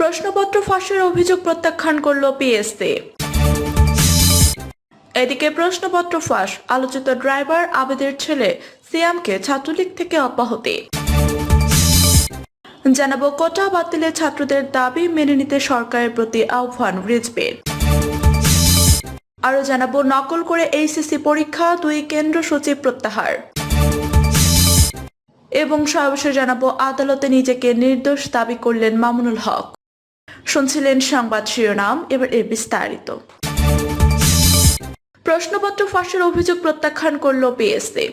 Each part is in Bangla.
প্রশ্নপত্র ফাঁসের অভিযোগ প্রত্যাখ্যান করল পিএসসি। এদিকে প্রশ্নপত্র ফাঁস, আলোচিত ড্রাইভার আবেদের ছেলে সিয়ামকে ছাত্রলীগ থেকে অব্যাহতি। জানাব কোটা বাতিলে ছাত্রদের দাবি মেনে নিতে সরকারের প্রতি আহ্বান রিজবের আরও জানাব, নকল করে এইচএসসি পরীক্ষা দুই কেন্দ্র সচিব প্রত্যাহার। এবং সর্বশেষ জানাব, আদালতে নিজেকে নির্দোষ দাবি করলেন মামুনুল হক। শুনছিলেন সংবাদ শিরোনাম এবার এর বিস্তারিত। প্রশ্নপত্র ফাঁসের অভিযোগ প্রত্যাখ্যান করল পিএসসি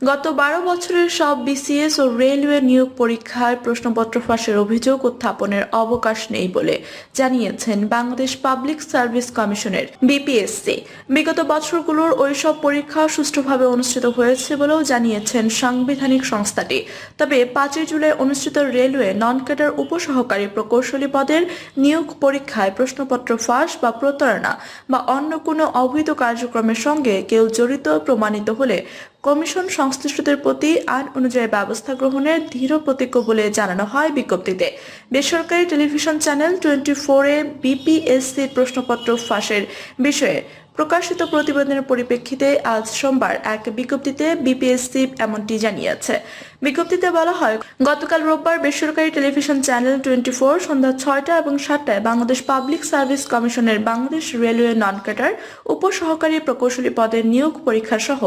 গত বারো বছরের সব বিসিএস ও রেলওয়ে নিয়োগ পরীক্ষায় প্রশ্নপত্র ফাঁসের অভিযোগ উত্থাপনের অবকাশ নেই বলে জানিয়েছেন বাংলাদেশ পাবলিক সার্ভিস কমিশনের বিপিএসসি বিগত বছরগুলোর ওইসব পরীক্ষা সুষ্ঠুভাবে অনুষ্ঠিত হয়েছে বলেও জানিয়েছেন সাংবিধানিক সংস্থাটি। তবে পাঁচই জুলাই অনুষ্ঠিত রেলওয়ে নন ক্যাডার উপসহকারী প্রকৌশলী পদের নিয়োগ পরীক্ষায় প্রশ্নপত্র ফাঁস বা প্রতারণা বা অন্য কোনো অবৈধ কার্যক্রমের সঙ্গে কেউ জড়িত প্রমাণিত হলে কমিশন সংশ্লিষ্টদের প্রতি আইন অনুযায়ী ব্যবস্থা গ্রহণের দৃঢ় প্রতিজ্ঞ বলে জানানো হয় বিজ্ঞপ্তিতে। বেসরকারি টেলিভিশন চ্যানেল টোয়েন্টি ফোরে বিপিএসসি প্রশ্নপত্র ফাঁসের বিষয়ে প্রকাশিত প্রতিবেদনের পরিপ্রেক্ষিতে আজ সোমবার এক বিজ্ঞপ্তিতে বিপিএসসি এমনটি জানিয়েছে। বিজ্ঞপ্তিতে বলা হয়, গতকাল রোববার বেসরকারি টেলিভিশন চ্যানেল টোয়েন্টি ফোর সন্ধ্যা ছয়টা এবং সাতটায় বাংলাদেশ পাবলিক সার্ভিস কমিশনের বাংলাদেশ রেলওয়ে নন ক্যাডার উপসহকারী প্রকৌশলী পদের নিয়োগ পরীক্ষা সহ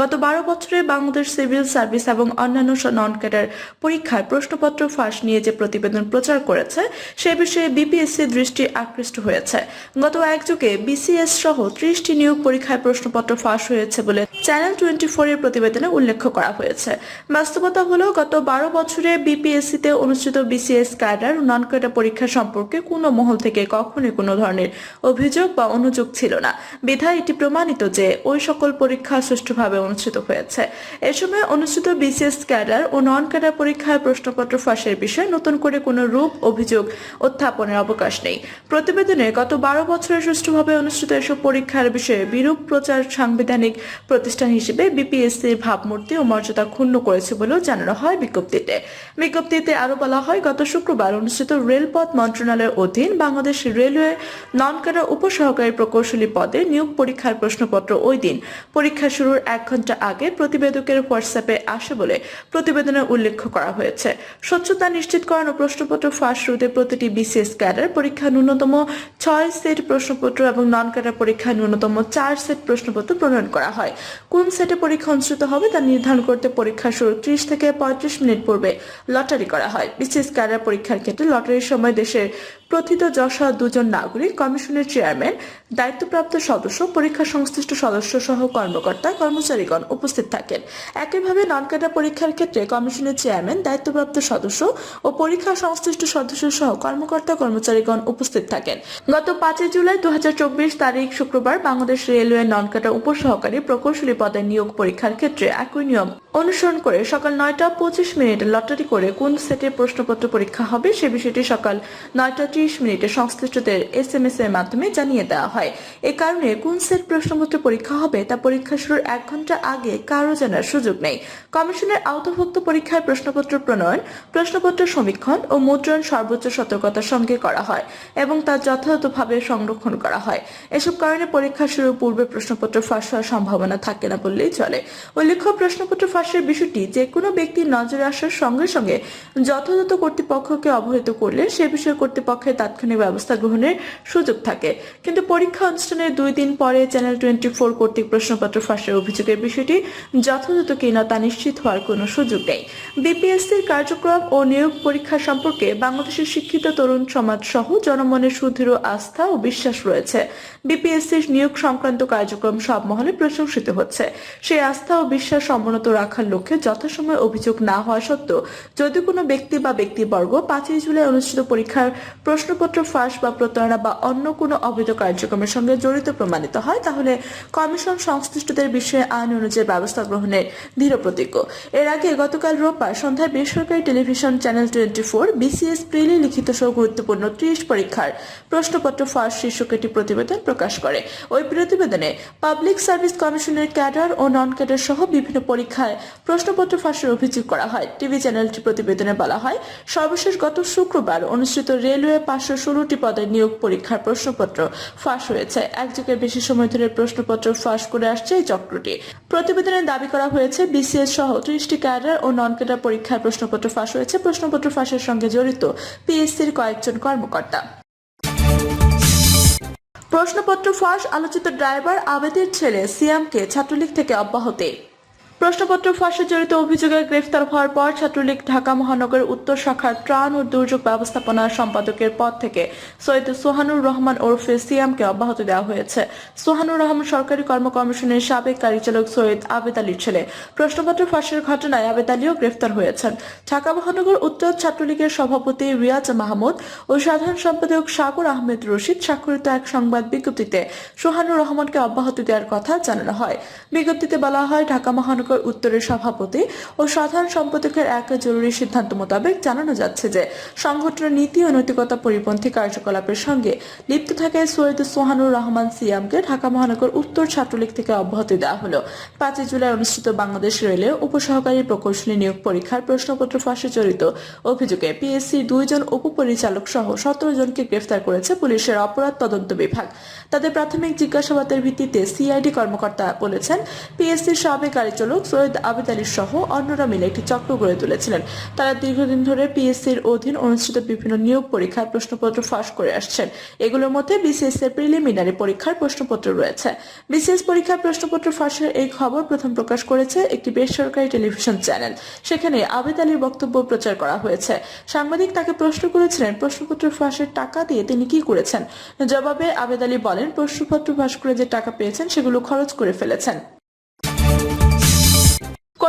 গত বারো বছরে বাংলাদেশ সিভিল সার্ভিস এবং অন্যান্য নন ক্যাডার পরীক্ষায় প্রশ্নপত্র ফাঁস নিয়ে যে প্রতিবেদন প্রচার করেছে, সে বিষয়ে বিপিএসসি দৃষ্টি আকৃষ্ট হয়েছে। গত এক যুগে বিসিএস সহ ত্রিশটি নিয়োগ পরীক্ষায় প্রশ্নপত্র ফাঁস হয়েছে বলে চ্যানেল টোয়েন্টি ফোর এর প্রতিবেদনে উল্লেখ করা হয়েছে। বাস্তবতা হলো গত বারো বছরে বিপিএসসি তে অনুষ্ঠিত বিসিএস ক্যাডার নন ক্যাডার পরীক্ষা সম্পর্কে কোনো মহল থেকে কখনোই কোনো ধরনের অভিযোগ বা অনুযোগ ছিল না। বিধায় এটি প্রমাণিত যে ওই সকল পরীক্ষা সুষ্ঠুভাবে অনুষ্ঠিত হয়েছে। এ সময় অনুষ্ঠিত বিসিএস ক্যাডার ও নন ক্যাডার পরীক্ষায় প্রশ্নপত্র ফাঁসের বিষয়ে নতুন করে কোনো রূপ, অভিযোগ, উত্থাপনের অবকাশ নেই। প্রতিবেদনে গত বারো বছরে সুষ্ঠুভাবে অনুষ্ঠিত এসব পরীক্ষার বিষয়ে বিরূপ প্রচার সাংবিধানিক প্রতিষ্ঠান হিসেবে বিপিএসসির ভাবমূর্তি ও মর্যাদা ক্ষুণ্ণ করেছে বলেও জানানো হয় বিজ্ঞপ্তিতে। বিজ্ঞপ্তিতে আরও বলা হয়, গত শুক্রবার অনুষ্ঠিত রেলপথ মন্ত্রণালয়ের অধীন বাংলাদেশ রেলওয়ে নন ক্যাডার উপসহকারী প্রকৌশলী পদে নিয়োগ পরীক্ষার প্রশ্নপত্র ওই দিন। পরীক্ষা শুরুর এক ঘণ্টা আগে প্রতিবেদকের হোয়াটসঅ্যাপে আসে বলে প্রতিবেদনে উল্লেখ করা হয়েছে। স্বচ্ছতা নিশ্চিতকরণ ও প্রশ্নপত্র ফাঁস রোধে প্রতিটি বিসিএস ক্যাডার পরীক্ষা ন্যূনতম ছয় সেট প্রশ্নপত্র এবং নন ক্যাডার পরীক্ষা ন্যূনতম চার সেট প্রশ্নপত্র প্রণয়ন করা হয়। কোন সেটে পরীক্ষা অনুষ্ঠিত হবে তা নির্ধারণ করতে পরীক্ষা শুরু ত্রিশ পঁয়ত্রিশ মিনিট পূর্বে লটারি করা হয়। বিসিএস ক্যাডার পরীক্ষার ক্ষেত্রে লটারির সময় দেশের প্রথিত যশা দুজন নাগরিক কমিশনের চেয়ারম্যান, দায়িত্বপ্রাপ্ত সদস্য, পরীক্ষা সংশ্লিষ্ট সদস্য সহ কর্মকর্তা, কর্মচারীগণ উপস্থিত থাকেন। একইভাবে নন ক্যাডার পরীক্ষার ক্ষেত্রে কমিশনের চেয়ারম্যান, দায়িত্বপ্রাপ্ত সদস্য ও পরীক্ষা সংশ্লিষ্ট সদস্য সহ কর্মকর্তা, কর্মচারীগণ উপস্থিত থাকেন। গত পাঁচই জুলাই দু হাজার চব্বিশ তারিখ শুক্রবার বাংলাদেশ রেলওয়ে নন ক্যাডার উপসহকারী প্রকৌশলী পদে নিয়োগ পরীক্ষার ক্ষেত্রে একই নিয়ম অনুসরণ করে সকাল নয়টা পঁচিশ মিনিট লটারি করে কোন সেটে প্রশ্নপত্র পরীক্ষা হবে সে বিষয়টি সকাল নয়টা ত্রিশ মিনিটে সংশ্লিষ্টদের এস এম এস এর মাধ্যমে জানিয়ে দেওয়া হয়। এ কারণে কোন সেট প্রশ্নপত্র পরীক্ষা হবে, তা পরীক্ষা শুরুর এক ঘণ্টা আগে কারও জানার সুযোগ নেই। কমিশনের আওতাভুক্ত পরীক্ষার প্রশ্নপত্র প্রণয়ন, প্রশ্নপত্র সমীক্ষণ ও মুদ্রণ সর্বোচ্চ সতর্কতার সঙ্গে করা হয় এবং তা যথাযথভাবে সংরক্ষণ করা হয়। এসব কারণে পরীক্ষা শুরুর পূর্বে প্রশ্নপত্র ফাঁস হওয়ার সম্ভাবনা থাকে না বললেই চলে। উল্লেখ্য, প্রশ্নপত্র ফাঁসের বিষয়টি যে কোনো ব্যক্তির নজরে আসার সঙ্গে সঙ্গে যথাযথ কর্তৃপক্ষকে অবহিত করলে সে বিষয়ে কর্তৃপক্ষের তাৎক্ষণিক ব্যবস্থা গ্রহণের সুযোগ থাকে। কিন্তু পরীক্ষা অনুষ্ঠানের দুই দিন পরে চ্যানেল টোয়েন্টি ফোর কর্তৃক প্রশ্নপত্র ফাঁসের অভিযোগের বিষয়টি যথাযথ কিনা তা নিশ্চিত হওয়ার কোনো সুযোগ নেই। বিপিএসসির কার্যক্রম ও নিয়োগ পরীক্ষা সম্পর্কে বাংলাদেশের শিক্ষিত তরুণ সমাজ সহ জনমনের সুদৃঢ় আস্থা ও বিশ্বাস রয়েছে। বিপিএসসির নিয়োগ সংক্রান্ত কার্যক্রম সব মহলে প্রশংসিত হচ্ছে। সেই আস্থা ও বিশ্বাস সমুন্নত রাখার লক্ষ্যে যথাসময়ে অভিযোগ না হওয়া সত্ত্বেও যদি কোনো ব্যক্তি বা ব্যক্তিবর্গ পাঁচই জুলাই অনুষ্ঠিত পরীক্ষার প্রশ্নপত্র ফাঁস বা প্রতারণা বা অন্য কোনো অবৈধ কার্যক্রমের সঙ্গে জড়িত প্রমাণিত হয়, তাহলে কমিশন সংশ্লিষ্টদের বিষয়ে আইন অনুযায়ী ব্যবস্থা গ্রহণের দৃঢ় প্রতিজ্ঞ। এর আগে গতকাল রোববার সন্ধ্যায় বেসরকারি television channel twenty four BCS prelim লিখিত সহ গুরুত্বপূর্ণ ত্রিশ পরীক্ষার প্রশ্নপত্র ফাঁস শীর্ষক একটি প্রতিবেদন প্রকাশ করে। ওই প্রতিবেদনে পাবলিক সার্ভিস কমিশনের ক্যাডার ও নন ক্যাডার সহ বিভিন্ন পরীক্ষায় প্রশ্নপত্র ফাঁসের অভিযোগ করা হয়। টিভি চ্যানেলটি প্রতিবেদনে বলা হয়, সর্বশেষ গত শুক্রবার অনুষ্ঠিত রেলওয়ে পাঁচশো ষোলোটি পদের নিয়োগ পরীক্ষার প্রশ্নপত্র ফাঁস হয়েছে। এক যুগের বেশি সময় ধরে প্রশ্নপত্র ফাঁস করে আসছে এই চক্রটি। প্রতিবেদনে দাবি করা হয়েছে, বিসিএস সহ ত্রিশটি ক্যাডার ও নন ক্যাডার পরীক্ষার প্রশ্নপত্র ফাঁস হয়েছে। প্রশ্নপত্র ফাঁসের সঙ্গে জড়িত পিএসসির কয়েকজন কর্মকর্তা। প্রশ্নপত্র ফাঁস, আলোচিত ড্রাইভার, আবেদের ছেলে, সিয়ামকে ছাত্রলীগ থেকে অব্যাহতি। প্রশ্নপত্র ফাঁসে জড়িত অভিযোগে গ্রেফতার হওয়ার পর ছাত্রলীগ ঢাকা মহানগর উত্তর শাখার ত্রাণ ও দুর্যোগ ব্যবস্থাপনা সম্পাদকের পদ থেকে সৈয়দ সোহানুর রহমান ওরফে সিয়ামকে অব্যাহতি দেওয়া হয়েছে। সোহানুর রহমান সরকারি কর্ম কমিশনের সাবেক পরিচালক সৈয়দ আবেদ আলীর ছেলে। প্রশ্নপত্র ফাঁসের ঘটনায় আবেদ আলীও গ্রেফতার হয়েছেন। ঢাকা মহানগর উত্তর ছাত্রলীগের সভাপতি রিয়াজ মাহমুদ ও সাধারণ সম্পাদক সাগর আহমেদ রশিদ স্বাক্ষরিত এক সংবাদ বিজ্ঞপ্তিতে সোহানুর রহমানকে অব্যাহতি দেওয়ার কথা জানানো হয়। বিজ্ঞপ্তিতে বলা হয়, ঢাকা মহানগর উত্তরের সভাপতি ও সাধারণ সম্পাদকের এক জরুরি সিদ্ধান্ত মোতাবেক জানানো যাচ্ছে যে, সংগঠনের নীতি ও নৈতিকতা পরিপন্থী কার্যকলাপের সঙ্গে লিপ্ত থাকে সৈয়দ সোহানুর রহমান সিয়ামকে ঢাকা মহানগর উত্তর ছাত্রলীগ থেকে অব্যাহতি দেওয়া হলো। পাঁচই জুলাই অনুষ্ঠিত বাংলাদেশ রেলে উপসহকারী প্রকৌশলী নিয়োগ পরীক্ষার প্রশ্নপত্র ফাঁসে জড়িত অভিযোগে পিএসসি দুইজন উপপরিচালক সহ সতেরো জনকে গ্রেফতার করেছে পুলিশের অপরাধ তদন্ত বিভাগ। তাদের প্রাথমিক জিজ্ঞাসাবাদের ভিত্তিতে সিআইডি কর্মকর্তা বলেছেন, পিএসসির সাবেক গাড়ি চালক সৈয়দ আবেদ আলী সহ অন্যরা মিলে একটি চক্র গড়ে তুলেছিলেন। তারা দীর্ঘদিন ধরে পিএসসির অধীন অনুষ্ঠিত বিভিন্ন নিয়োগ পরীক্ষার প্রশ্নপত্র ফাঁস করে আসছেন। এগুলোর মধ্যে বিসিএস এর প্রিলিমিনারি পরীক্ষার প্রশ্নপত্র রয়েছে। বিসিএস পরীক্ষার প্রশ্নপত্র ফাঁসের এই খবর প্রথম প্রকাশ করেছে একটি বেসরকারি টেলিভিশন চ্যানেল। সেখানে আবেদ আলীর বক্তব্য প্রচার করা হয়েছে। সাংবাদিক তাকে প্রশ্ন করেছিলেন, প্রশ্নপত্র ফাঁসের টাকা দিয়ে তিনি কি করেছেন? জবাবে আবেদ আলী বলেন, প্রশ্নপত্র ফাঁস করে যে টাকা পেয়েছেন সেগুলো খরচ করে ফেলেছেন।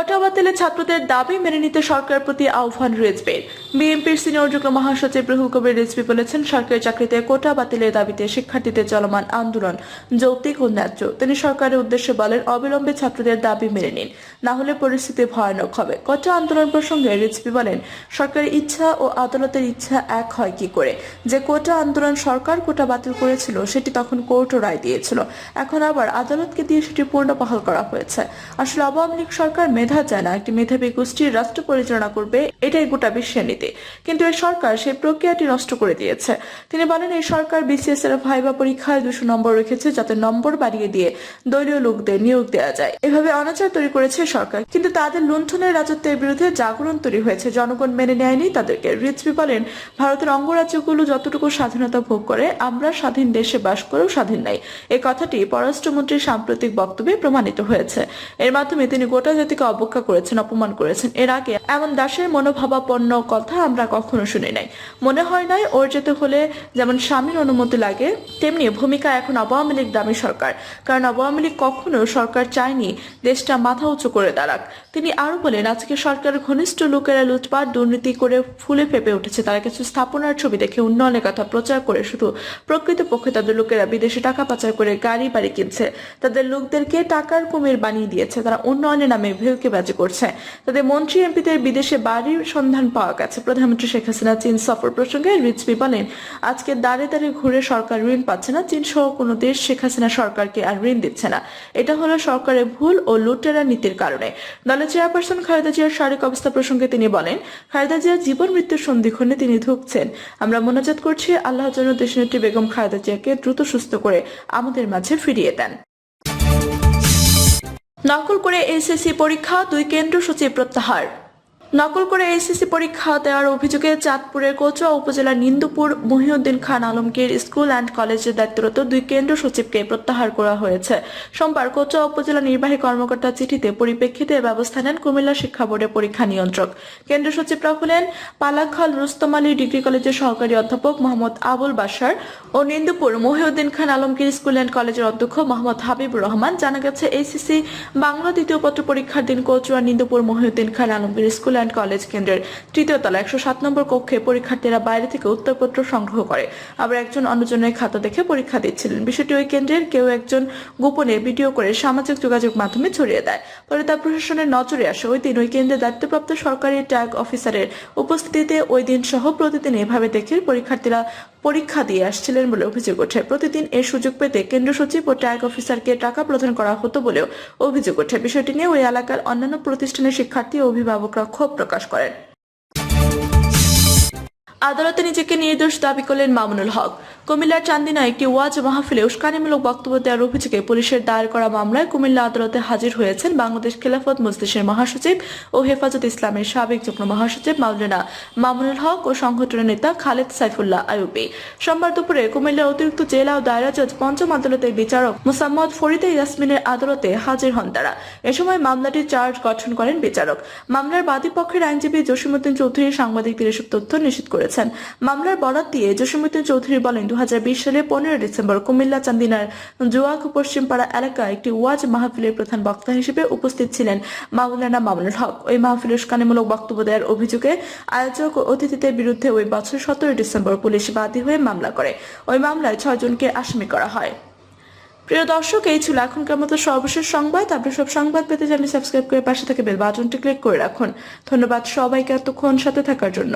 কোটা বাতিলে ছাত্রদের দাবি মেনে নিতে সরকারের প্রতি আহ্বান রেজবের বিএনপির সিনিয়র যুগ্ম মহাসচিব রুহুল কবির রেজবি বলেছেন, সরকারি চাকরিতে কোটা বাতিলের দাবিতে শিক্ষার্থীদের চলমান আন্দোলন যৌক্তিক ও ন্যায্য। তিনি সরকারের উদ্দেশ্যে বলেন, অবিলম্বে ছাত্রদের দাবি মেনে নিন, না হলে পরিস্থিতি ভয়ানক হবে। কোটা আন্দোলন প্রসঙ্গে রিজবি বলেন, সরকারের ইচ্ছা ও আদালতের ইচ্ছা এক হয় কি করে? যে কোটা আন্দোলন সরকার কোটা বাতিল করেছিল, সেটি তখন কোর্টও রায় দিয়েছিল। এখন আবার আদালতকে দিয়ে সেটি পুনর্বহাল করা হয়েছে। আসলে আওয়ামী লীগ সরকার মেধা চায় না একটি মেধাবী গোষ্ঠীর রাষ্ট্র পরিচালনা করবে এটাই গোটা বিশ্বের নীতি। কিন্তু এই সরকার সেই প্রক্রিয়াটি নষ্ট করে দিয়েছে। তিনি বলেন, এই সরকার বিসিএস এর ভাইবা পরীক্ষায় দুশো নম্বর রেখেছে যাতে নম্বর বাড়িয়ে দিয়ে দলীয় লোকদের নিয়োগ দেওয়া যায়। এভাবে অনাচার তৈরি করেছে সরকার। কিন্তু তাদের লুণ্ঠনের রাজত্বের বিরুদ্ধে জাগরণ তৈরি হয়েছে। জনগণ মেনে নেয়নি তাদেরকে। রিজভি বলেন, ভারতের অঙ্গরাজ্যগুলো যতটুকু স্বাধীনতা ভোগ করে, আমরা স্বাধীন দেশে বাস করেও স্বাধীন নাই। এই কথাটি পররাষ্ট্রমন্ত্রীর সাম্প্রতিক বক্তব্যে প্রমাণিত হয়েছে। এর মাধ্যমে তিনি গোটা জাতিকে অবজ্ঞা করেছেন, অপমান করেছেন। এর আগে এমন দাসের মনোভাবাপন্ন কথা আমরা কখনো শুনি নাই। মনে হয় নাই ওর যেতে হলে যেমন স্বামীর অনুমতি লাগে, তেমনি ভূমিকা এখন আওয়ামী লীগ দামি সরকার। কারণ আওয়ামী লীগ কখনো সরকার চায়নি, দেশটা মাথা উঁচু করে দাঁড়াক। তিনি আরও বলেন, আজকে সরকারের ঘনিষ্ঠ লোকেরা লুটপাট, দুর্নীতি করে ফুলে ফেপে উঠেছে। তারা কিছু স্থাপনার ছবি দেখে উন্নয়নের কথা প্রচার করে শুধু প্রকৃতপক্ষে তাদের লোকেরা বিদেশে টাকা পাচার করে গাড়ি বাড়ি কিনছে। তাদের লোকদেরকে টাকার কুমির বানিয়ে দিয়েছে। তারা উন্নয়নের নামে ভেউকে ভেউকেবাজি করছে। তাদের মন্ত্রী এমপিদের বিদেশে বাড়ির সন্ধান পাওয়া গেছে। প্রধানমন্ত্রী শেখ হাসিনা চীন সফর প্রসঙ্গে রিজভি বলেন, আজকে দাঁড়ে দাঁড়িয়ে ঘুরে সরকার ঋণ পাচ্ছে না চীন সহ কোনো দেশ শেখ হাসিনা সরকারকে আর ঋণ দিচ্ছে না। এটা হলো সরকারের ভুল ও লুটেরা নীতির কারণে। দলের চেয়ারপারসন খালেদা জিয়ার শারীরিক অবস্থা প্রসঙ্গে তিনি বলেন, খালেদা জিয়া জীবন মৃত্যুর সন্ধিক্ষণে তিনি ধুকছেন। আমরা মোনাজাত করছি, আল্লাহ জন্য দেশনেত্রী বেগম খালেদা জিয়াকে দ্রুত সুস্থ করে আমাদের মাঝে ফিরিয়ে দেন। নকল করে এসএসসি পরীক্ষা, দুই কেন্দ্র সচিব প্রত্যাহার। নকল করে এসএসসি পরীক্ষা দেওয়ার অভিযোগে চাঁদপুরের কোচুয়া উপজেলার নিন্দুপুর মহিউদ্দিন খান আলমগীর স্কুল অ্যান্ড কলেজের দায়িত্বরত দুই কেন্দ্র সচিবকে প্রত্যাহার করা হয়েছে। সোমবার কোচুয়া উপজেলা নির্বাহী কর্মকর্তার চিঠিতে পরিপ্রেক্ষিতে ব্যবস্থা নেন কুমিল্লা শিক্ষা বোর্ডের পরীক্ষা নিয়ন্ত্রক। কেন্দ্র সচিবরা হলেন পালাখাল রুস্তম আলী ডিগ্রি কলেজের সহকারী অধ্যাপক মোহাম্মদ আবুল বাসার ও নিন্দুপুর মহিউদ্দিন খান আলমগীর স্কুল অ্যান্ড কলেজের অধ্যক্ষ মোহাম্মদ হাবিবুর রহমান জানা গেছে এইসিসি বাংলা দ্বিতীয় পত্র পরীক্ষার দিন Kachua, Nindupur Mohiuddin Khan Alamgir school school college কেন্দ্রের তৃতীয় তলা একশো সাত নম্বর কক্ষে পরীক্ষার্থীরা বাইরে থেকে উত্তরপত্র সংগ্রহ করে। আবার একজন অন্যজনের খাতা দেখে পরীক্ষা দিচ্ছিলেন। বিষয়টি ওই কেন্দ্রের কেউ একজন গোপনে ভিডিও করে সামাজিক যোগাযোগ মাধ্যমে ছড়িয়ে দেয়। পরে তা প্রশাসনের নজরে আসে ওই দিন ওই কেন্দ্রে দায়িত্বপ্রাপ্ত সরকারি ট্যাগ অফিসারের উপস্থিতিতে ওই দিন সহ প্রতিদিন এভাবে দেখে পরীক্ষার্থীরা পরীক্ষা দিয়ে আসছিলেন বলে অভিযোগ ওঠে। প্রতিদিন এর সুযোগ পেতে কেন্দ্র সচিব ও ট্যাগ অফিসারকে টাকা প্রদান করা হতো বলেও অভিযোগ ওঠে। বিষয়টি নিয়ে ওই এলাকার অন্যান্য প্রতিষ্ঠানের শিক্ষার্থী ও অভিভাবকরা ক্ষোভ প্রকাশ করেন। আদালতে নিজেকে নির্দোষ দাবি করলেন মামুনুল হক। কুমিল্লার চান্দিনা একটি ওয়াজ মাহফিলে উস্কানিমূলক বক্তব্য দেওয়ার অভিযোগে পুলিশের দায়ের করা মামলায় কুমিল্লা আদালতে হাজির হয়েছেন বাংলাদেশ খেলাফত মজলিসের মহাসচিব ও হেফাজত ইসলামের সাবেক যুগ্ম মহাসচিব মাউলানা মামুনুল হক ও সংগঠনের নেতা খালেদ সাইফুল্লাহ আয়ুবি সোমবার দুপুরে কুমিল্লার অতিরিক্ত জেলা ও দায়রা জজ পঞ্চম আদালতের বিচারক মুসাম্মদ ফরিদে ইয়াসমিনের আদালতে হাজির হন তারা। এ সময় মামলাটি চার্জ গঠন করেন বিচারক। মামলার বাদী পক্ষের আইনজীবী জসিমুদ্দিন চৌধুরী সাংবাদিকদের এসব তথ্য নিশ্চিত করে করেছেন। মামলার বরাত দিয়ে জসীমউদ্দিন চৌধুরী বলেন দুই হাজার বিশ সালে পনেরো ডিসেম্বর কুমিল্লা চান্দিনার জুয়াক পশ্চিমপাড়া এলাকায় একটি ওয়াজ মাহফিলের প্রধান বক্তা হিসেবে উপস্থিত ছিলেন মামলানা মামুনুল হক। ওই মাহফিলের উস্কানিমূলক বক্তব্য দেওয়ার অভিযোগে আয়োজক ও অতিথিদের বিরুদ্ধে ওই বছর সতেরো ডিসেম্বর পুলিশ বাদী হয়ে মামলা করে। ওই মামলায় ছয়জনকে আসামি করা হয়। প্রিয় দর্শক, এই ছিল এখনকার মতো সর্বশেষ সংবাদ। আপনি সব সংবাদ পেতে চ্যানেল সাবস্ক্রাইব করে পাশে থেকে বেল বাটনটি ক্লিক করে রাখুন। ধন্যবাদ সবাইকে এতক্ষণ সাথে থাকার জন্য।